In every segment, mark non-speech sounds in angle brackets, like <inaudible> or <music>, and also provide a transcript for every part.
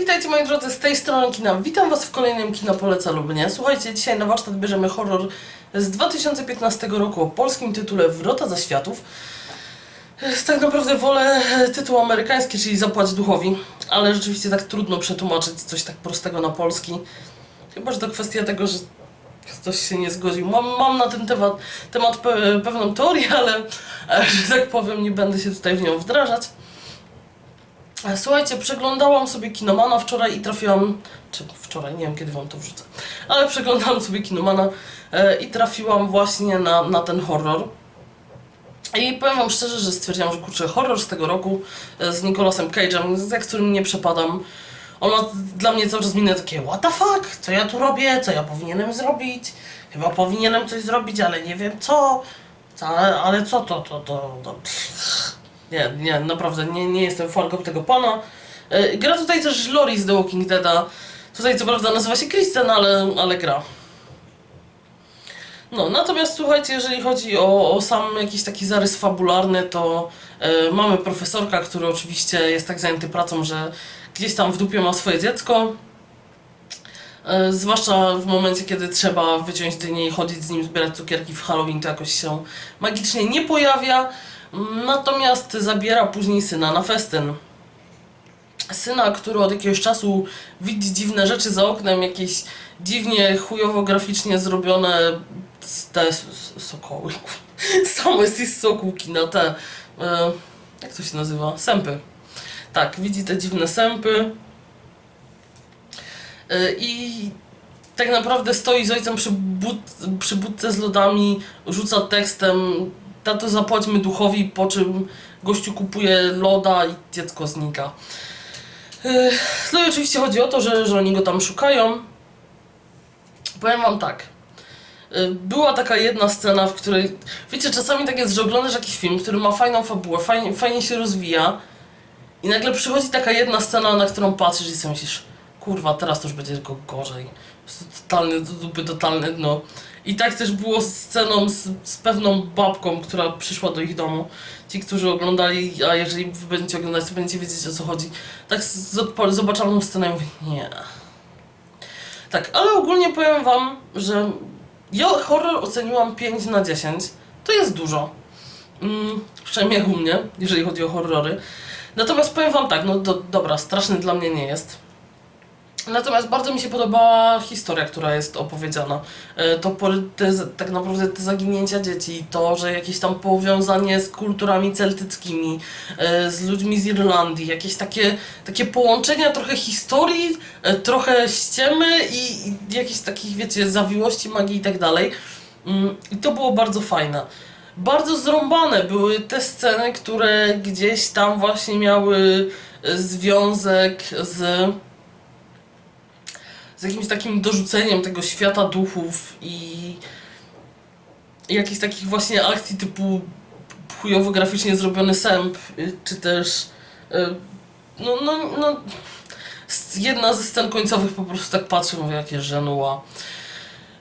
Witajcie moi drodzy, z tej strony kina. Witam was w kolejnym Kino Poleca lub nie. Słuchajcie, dzisiaj na warsztat bierzemy horror z 2015 roku o polskim tytule Wrota za światów. Tak naprawdę wolę tytuł amerykański, czyli Zapłać duchowi, ale rzeczywiście tak trudno przetłumaczyć coś tak prostego na polski. Chyba, że to kwestia tego, że ktoś się nie zgodził. Mam, mam na ten temat, temat pe, pewną teorię, ale e, że tak powiem, nie będę się tutaj w nią wdrażać. Słuchajcie, przeglądałam sobie Kinomana wczoraj i trafiłam, czy wczoraj, nie wiem kiedy wam to wrzucę, ale przeglądałam sobie Kinomana e, i trafiłam właśnie na, na ten horror. I powiem wam szczerze, że stwierdziłam, że kurczę, horror z tego roku e, z Nicolasem Cage'em, za którym nie przepadam. On ma dla mnie cały czas minę takie what the fuck, co ja tu robię, co ja powinienem zrobić, chyba powinienem coś zrobić, ale nie wiem co, ale, ale co to, to, to, to. Nie, nie, naprawdę nie, nie jestem fanką tego pana. E, Gra tutaj też Lori z The Walking Deada. Tutaj co prawda nazywa się Kristen, ale, ale gra. No, natomiast słuchajcie, jeżeli chodzi o, o sam jakiś taki zarys fabularny, to e, mamy profesorka, który oczywiście jest tak zajęty pracą, że gdzieś tam w dupie ma swoje dziecko. E, zwłaszcza w momencie, kiedy trzeba wyciąć dynię i chodzić z nim, zbierać cukierki w Halloween, to jakoś się magicznie nie pojawia. Natomiast zabiera później syna na festyn. Syna, który od jakiegoś czasu widzi dziwne rzeczy za oknem, jakieś dziwnie chujowo graficznie zrobione te sokoły. <laughs> Same z sokółki na te. E, jak to się nazywa? Sępy. Tak, widzi te dziwne sępy. E, I tak naprawdę stoi z ojcem przy, but, przy budce z lodami, rzuca tekstem tato zapłaćmy duchowi, po czym gościu kupuje loda i dziecko znika. No i oczywiście chodzi o to, że, że oni go tam szukają. Powiem wam tak. Była taka jedna scena, w której. Wiecie, czasami tak jest, że oglądasz jakiś film, który ma fajną fabułę, fajnie, fajnie się rozwija, i nagle przychodzi taka jedna scena, na którą patrzysz i sobie myślisz, kurwa, teraz to już będzie tylko gorzej. Totalny do dupy, totalne dno. I tak też było z sceną z, z pewną babką, która przyszła do ich domu. Ci, którzy oglądali, a jeżeli wy będziecie oglądać, to będziecie wiedzieć o co chodzi. Tak z odpa- zobaczalną scenę i mówię, nie. Tak, ale ogólnie powiem wam, że ja horror oceniłam 5 na 10. To jest dużo. Mm, przynajmniej jak u mnie, jeżeli chodzi o horrory. Natomiast powiem wam tak, no do, dobra, straszny dla mnie nie jest. Natomiast bardzo mi się podobała historia, która jest opowiedziana. E, To te, tak naprawdę te zaginięcia dzieci, to, że jakieś tam powiązanie z kulturami celtyckimi, e, z ludźmi z Irlandii, jakieś takie, takie połączenia trochę historii, e, trochę ściemy i, i jakichś takich, wiecie, zawiłości magii i tak dalej. Mm, I to było bardzo fajne. Bardzo zrąbane były te sceny, które gdzieś tam właśnie miały związek z z jakimś takim dorzuceniem tego świata duchów i jakichś takich właśnie akcji typu chujowo graficznie zrobiony sęp, y, czy też y, no, no, no jedna ze scen końcowych po prostu tak patrzę, mówię jakie żenuła.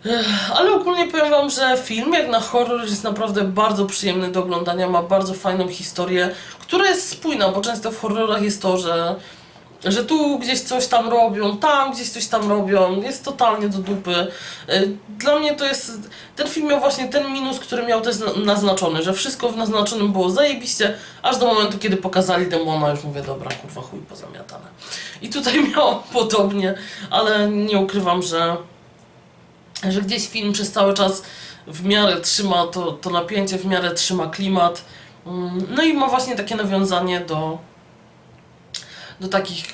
Ech, Ale ogólnie powiem wam, że film jak na horror jest naprawdę bardzo przyjemny do oglądania, ma bardzo fajną historię, która jest spójna, bo często w horrorach jest to, że że tu gdzieś coś tam robią, tam gdzieś coś tam robią, jest totalnie do dupy. Y, Dla mnie to jest, ten film miał właśnie ten minus, który miał też na- naznaczony, że wszystko w naznaczonym było zajebiście, aż do momentu, kiedy pokazali demona, już mówię, dobra, kurwa, chuj pozamiatane. I tutaj <laughs> miałam podobnie, ale nie ukrywam, że, że gdzieś film przez cały czas w miarę trzyma to, to napięcie, w miarę trzyma klimat. Mm, No i ma właśnie takie nawiązanie do, do takich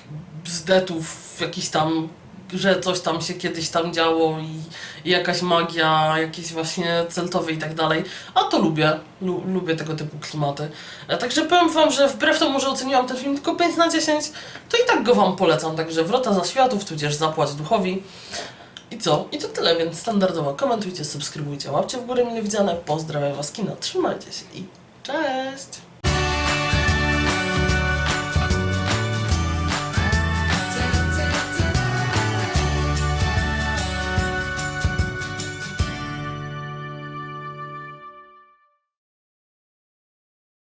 bzdetów, jakiś tam, że coś tam się kiedyś tam działo i, i jakaś magia, jakieś właśnie celtowe i tak dalej. A to lubię, Lu, lubię tego typu klimaty. E, Także powiem wam, że wbrew temu, że oceniłam ten film tylko 5 na 10, to i tak go wam polecam. Także Wrota za światów, tudzież Zapłać duchowi. I co? I to tyle, więc standardowo komentujcie, subskrybujcie, łapcie w górę mile widziane. Pozdrawiam was kino, trzymajcie się i cześć!